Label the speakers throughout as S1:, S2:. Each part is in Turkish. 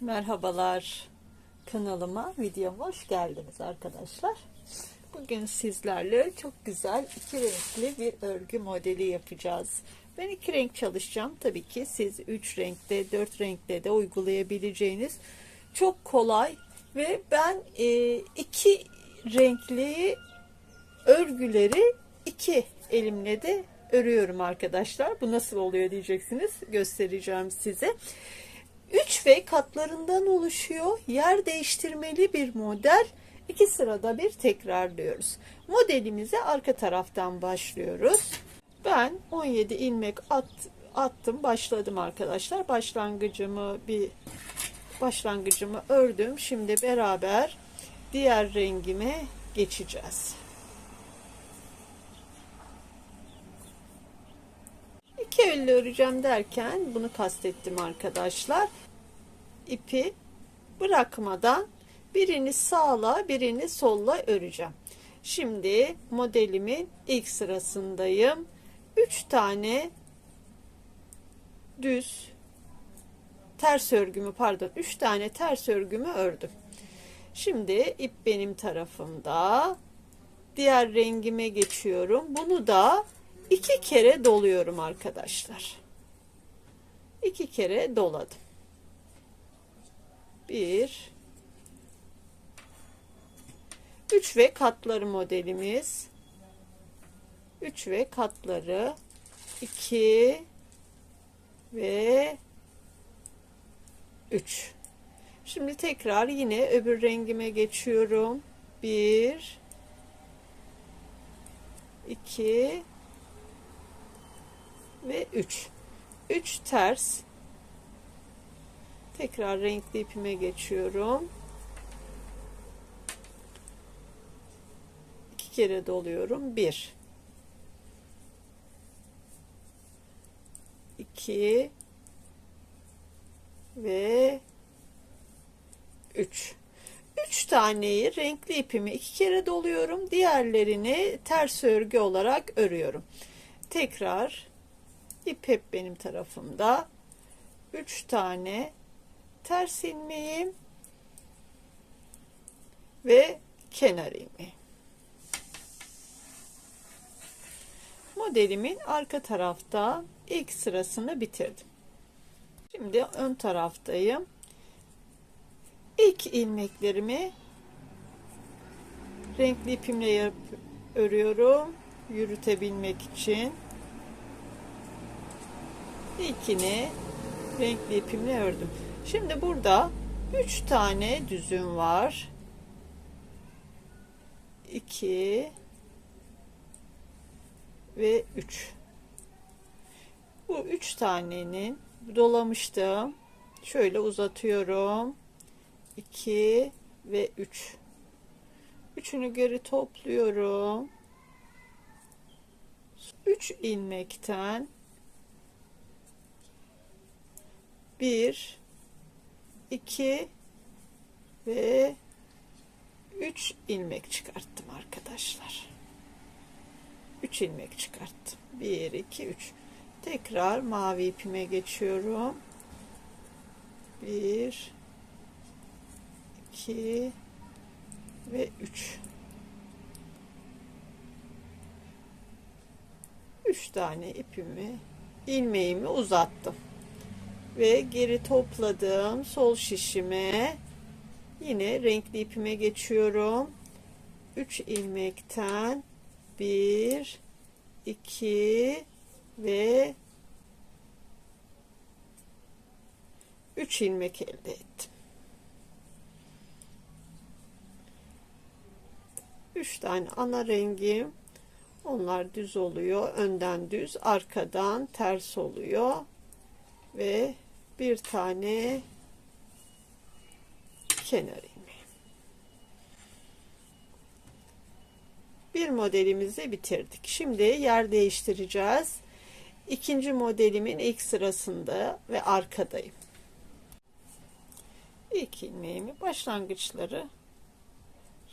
S1: Merhabalar kanalıma, videoma hoş geldiniz arkadaşlar. Bugün sizlerle çok güzel iki renkli bir örgü modeli yapacağız. Ben iki renk çalışacağım. Tabii ki siz üç renkte, dört renkte de uygulayabileceğiniz çok kolay ve ben e, iki renkli örgüleri iki elimle de örüyorum arkadaşlar. Bu nasıl oluyor diyeceksiniz. Göstereceğim size. 3 ve katlarından oluşuyor. Yer değiştirmeli bir model. İki sırada bir tekrarlıyoruz. Modelimize arka taraftan başlıyoruz. Ben 17 ilmek at, attım, başladım arkadaşlar. Başlangıcımı bir başlangıcımı ördüm. Şimdi beraber diğer rengime geçeceğiz. İki elle öreceğim derken bunu kastettim arkadaşlar. İpi bırakmadan birini sağla birini solla öreceğim. Şimdi modelimin ilk sırasındayım. 3 tane düz ters örgümü pardon 3 tane ters örgümü ördüm. Şimdi ip benim tarafımda. Diğer rengime geçiyorum. Bunu da iki kere doluyorum arkadaşlar. İki kere doladım. Bir, üç ve katları modelimiz. Üç ve katları iki ve üç. Şimdi tekrar yine öbür rengime geçiyorum. Bir, iki ve 3. 3 ters. Tekrar renkli ipime geçiyorum. 2 kere doluyorum. 1 2 ve 3 3 taneyi renkli ipimi iki kere doluyorum. Diğerlerini ters örgü olarak örüyorum. Tekrar ip hep benim tarafımda. 3 tane ters ilmeğim ve kenar ilmeği. Modelimin arka tarafta ilk sırasını bitirdim. Şimdi ön taraftayım. İlk ilmeklerimi renkli ipimle yapıp örüyorum yürütebilmek için. İlkini renkli ipimle ördüm. Şimdi burada 3 tane düzüm var. 2 ve 3. Bu 3 tanenin dolamıştım. Şöyle uzatıyorum. 2 ve 3. Üçünü geri topluyorum. 3 ilmekten 1 2 ve 3 ilmek çıkarttım arkadaşlar. 3 ilmek çıkarttım. 1 2 3. Tekrar mavi ipime geçiyorum. 1 2 ve 3. 3 tane ipimi ilmeğimi uzattım ve geri topladım sol şişime yine renkli ipime geçiyorum. 3 ilmekten 1 2 ve 3 ilmek elde ettim. 3 tane ana rengim. Onlar düz oluyor önden düz arkadan ters oluyor ve bir tane kenar ilmeği. Bir modelimizi bitirdik. Şimdi yer değiştireceğiz. İkinci modelimin ilk sırasında ve arkadayım. İlk ilmeğimi başlangıçları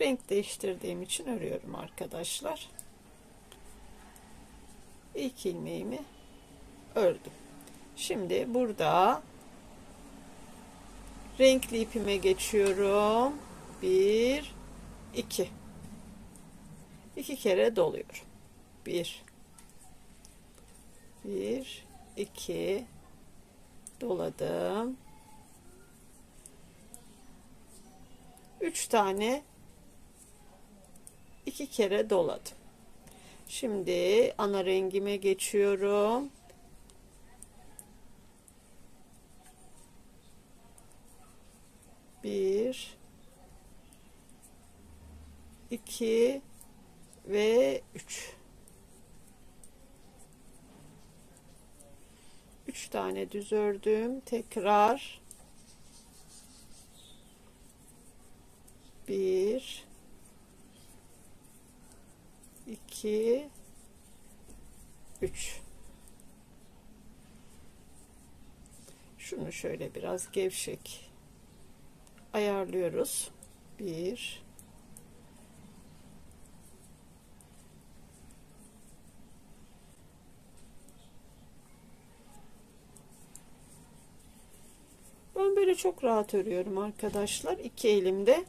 S1: renk değiştirdiğim için örüyorum arkadaşlar. İlk ilmeğimi ördüm. Şimdi burada Renkli ipime geçiyorum. Bir, iki. İki kere doluyorum. Bir, bir, iki, doladım. Üç tane iki kere doladım. Şimdi ana rengime geçiyorum. Bir, iki ve üç. Üç tane düz ördüm. Tekrar bir, iki, üç. Şunu şöyle biraz gevşek ayarlıyoruz. Bir, Ben böyle çok rahat örüyorum arkadaşlar. İki elimde.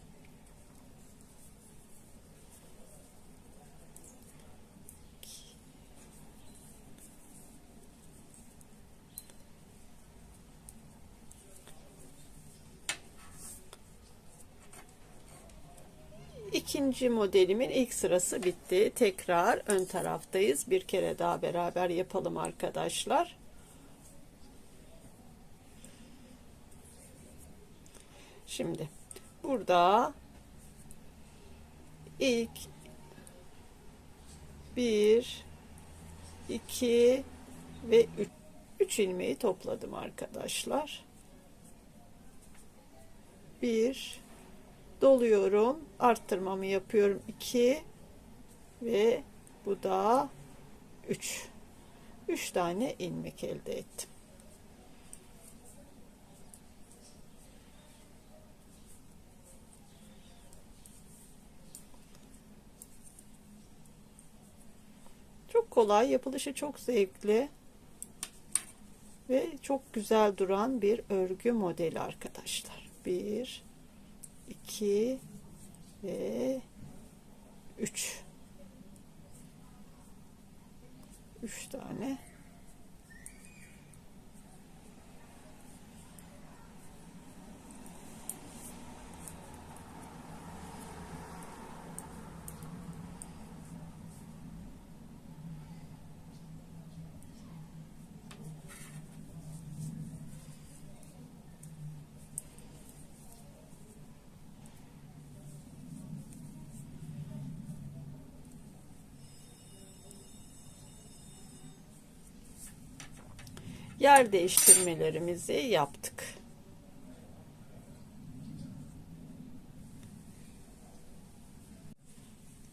S1: İkinci modelimin ilk sırası bitti. Tekrar ön taraftayız. Bir kere daha beraber yapalım arkadaşlar. Şimdi burada ilk bir, iki ve üç, üç ilmeği topladım arkadaşlar. Bir, doluyorum, arttırmamı yapıyorum. iki ve bu da üç. Üç tane ilmek elde ettim. Çok kolay, yapılışı çok zevkli ve çok güzel duran bir örgü modeli arkadaşlar. 1 2 ve 3 3 tane yer değiştirmelerimizi yaptık.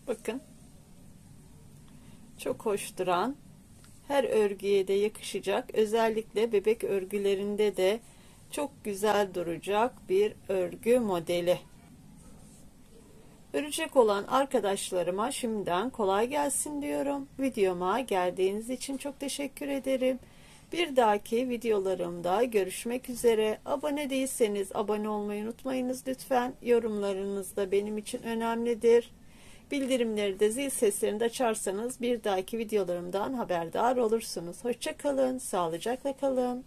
S1: Bakın. Çok hoş duran, her örgüye de yakışacak, özellikle bebek örgülerinde de çok güzel duracak bir örgü modeli. Örecek olan arkadaşlarıma şimdiden kolay gelsin diyorum. Videoma geldiğiniz için çok teşekkür ederim. Bir dahaki videolarımda görüşmek üzere. Abone değilseniz abone olmayı unutmayınız lütfen. Yorumlarınız da benim için önemlidir. Bildirimleri de zil seslerini de açarsanız bir dahaki videolarımdan haberdar olursunuz. Hoşçakalın, sağlıcakla kalın.